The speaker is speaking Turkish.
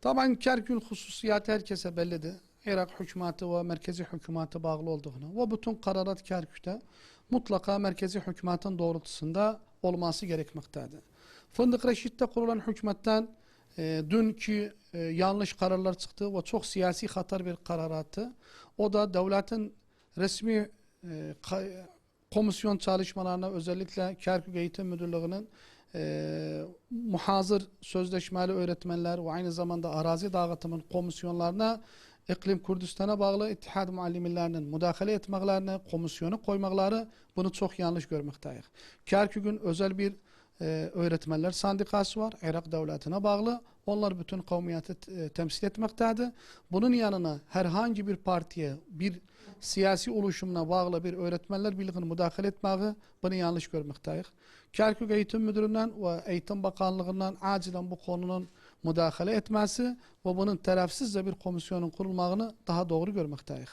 Taban Kerkül hususiyatı herkese bellidir. Irak hükümetı ve merkezi hükümete bağlı olduğunu ve bütün kararat Kerkük'te mutlaka merkezi hükümetin doğrultusunda olması gerekmektedir. Fındık Reşit'te kurulan hükümetten e, dünkü e, yanlış kararlar çıktı ve çok siyasi hatar bir kararattı. O da devletin resmi e, komisyon çalışmalarına özellikle Kerkük Eğitim Müdürlüğü'nün e, muhazır sözleşmeli öğretmenler ve aynı zamanda arazi dağıtımın komisyonlarına İklim Kürdistan'a bağlı İttihad Muallimlerinin müdahale etmeklerini, komisyonu koymakları bunu çok yanlış görmekteyiz. Kerkük'ün özel bir e, öğretmenler sendikası var. Irak devletine bağlı. Onlar bütün kavmiyeti e, temsil etmektedir. Bunun yanına herhangi bir partiye, bir siyasi oluşumuna bağlı bir öğretmenler birliğine müdahale etmeyi bunu yanlış görmekteyiz. Kerkük Eğitim Müdürü'nden ve Eğitim Bakanlığı'ndan acilen bu konunun müdahale etmesi ve bunun tarafsızca bir komisyonun kurulmasını daha doğru görmekteyiz.